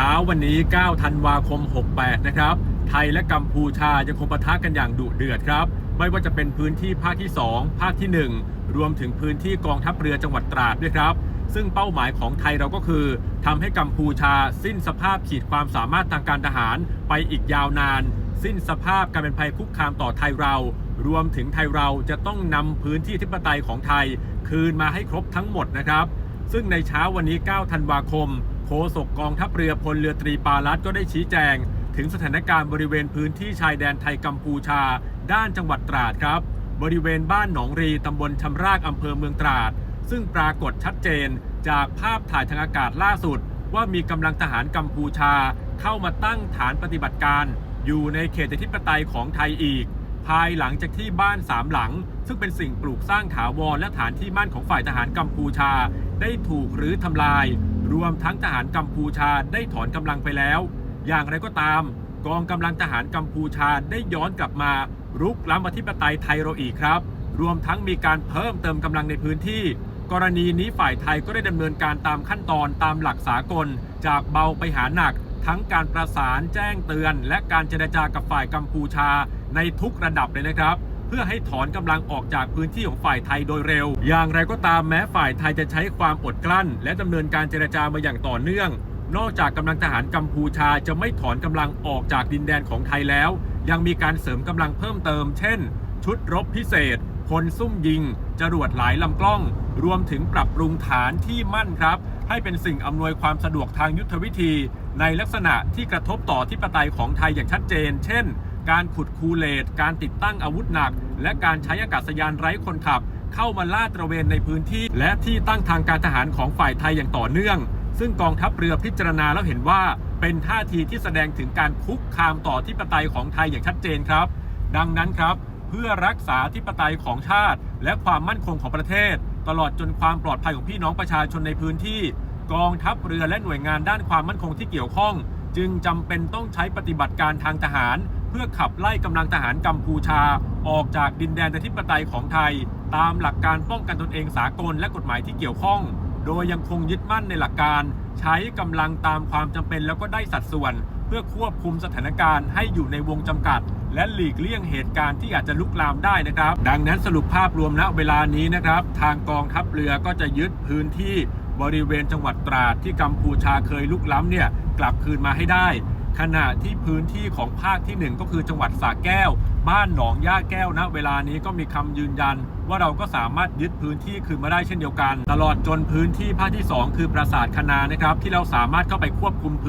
ช้าวันนี้ 9 ธันวาคม 68 นะครับ ไทยและกัมพูชายังคงปะทะกันอย่างดุเดือดครับ ไม่ว่าจะเป็นพื้นที่ภาคที่ 2 ภาคที่ 1 รวมถึงพื้นที่กองทัพเรือจังหวัดตราดด้วยครับ ซึ่งเป้าหมายของไทยเราก็คือทำให้กัมพูชาสิ้นสภาพขีดความสามารถทางการทหารไปอีกยาวนาน สิ้นสภาพการเป็นภัยคุกคามต่อไทยเรา รวมถึงไทยเราจะต้องนำพื้นที่อธิปไตยของไทย คืนมาให้ครบทั้งหมดนะครับ ซึ่งในเช้าวันนี้ 9 ธันวาคม โฆษกกองทัพเรือพลเรือตรีปาลัดก็ได้ชี้แจง ถึงสถานการณ์บริเวณพื้นที่ชายแดนไทยกัมพูชา ด้านจังหวัดตราดครับ บริเวณบ้านหนองรีตำบลชำรากอำเภอเมืองตราด ซึ่งปรากฏชัดเจนจากภาพถ่ายทางอากาศล่าสุด ว่ามีกำลังทหารกัมพูชา เข้ามาตั้งฐานปฏิบัติการ อยู่ในเขตอธิปไตยของไทยอีก ภายหลังจากที่บ้านสามหลัง ซึ่งเป็นสิ่งปลูกสร้างถาวรและฐานที่มั่นของฝ่ายทหารกัมพูชา ได้ถูกหรือทำลาย รวมทั้งทหารกัมพูชาได้ถอนกำลังไปแล้ว อย่างไรก็ตาม กองกำลังทหารกัมพูชาได้ย้อนกลับมารุกล้ำอธิปไตยไทยเราอีกครับ รวมทั้งมีการเพิ่มเติมกำลังในพื้นที่ กรณีนี้ฝ่ายไทยก็ได้ดำเนินการตามขั้นตอนตามหลักสากล จากเบาไปหาหนัก ทั้งการประสานแจ้งเตือน และการเจรจากับฝ่ายกัมพูชาในทุกระดับเลยนะครับ เพื่อให้ถอนกำลังออกจากพื้นที่ของฝ่ายไทยโดยเร็ว อย่างไรก็ตามแม้ฝ่ายไทยจะใช้ความอดกลั้น และดำเนินการเจรจามาอย่างต่อเนื่อง นอกจากกำลังทหารกัมพูชาจะไม่ถอนกำลังออกจากดินแดนของไทยแล้ว ยังมีการเสริมกำลังเพิ่มเติม เช่น ชุดรบพิเศษพลซุ่มยิง จรวดหลายลำกล้อง รวมถึงปรับปรุงฐานที่มั่นครับ ให้เป็นสิ่งอำนวยความสะดวกทางยุทธวิธี ในลักษณะที่กระทบต่อที่ปไตยของไทยอย่างชัดเจน เช่น การขุดคูเลตการติดตั้งอาวุธหนัก และการใช้อากาศยานไร้คนขับ เข้ามาลาดตระเวนในพื้นที่ และที่ตั้งทางการทหารของฝ่ายไทยอย่างต่อเนื่อง ซึ่งกองทัพเรือพิจารณาแล้วเห็นว่า เป็นท่าทีที่แสดงถึงการคุกคามต่อที่ปไตยของไทยอย่างชัดเจนครับ ดังนั้นครับ เพื่อรักษาที่ปไตยของชาติ และความมั่นคงของประเทศ ตลอดจนความปลอดภัยของพี่น้องประชาชนในพื้นที่ กองทัพเรือและหน่วยงานด้านความมั่นคงที่เกี่ยวข้อง จึงจำเป็นต้องใช้ปฏิบัติการทางทหาร เพื่อขับไล่กำลังทหารกัมพูชา ออกจากดินแดนอธิปไตยของไทย ตามหลักการป้องกันตนเองสากลและกฎหมายที่เกี่ยวข้อง โดยยังคงยึดมั่นในหลักการ ใช้กำลังตามความจำเป็นแล้วก็ได้สัดส่วน เพื่อควบคุมสถานการณ์ให้อยู่ในวงจำกัด และหลีกเลี่ยงเหตุการณ์ที่อาจจะลุกลามได้นะครับ ดังนั้นสรุปภาพรวมณเวลานี้นะครับ ทางกองทัพเรือก็จะยึดพื้นที่บริเวณจังหวัดตราดที่กัมพูชาเคยลุกล้ำเนี่ยกลับคืนมาให้ได้ ขณะที่พื้นที่ของภาคที่ 1 ก็คือจังหวัดสระแก้ว บ้านหนองย่าแก้วนะเวลานี้ก็มีคำยืนยัน ว่าเราก็สามารถยึดพื้นที่คืนมาได้เช่นเดียวกัน ตลอดจนพื้นที่ภาคที่ 2 คือปราสาทคณานะครับที่เราสามารถเข้าไปควบคุม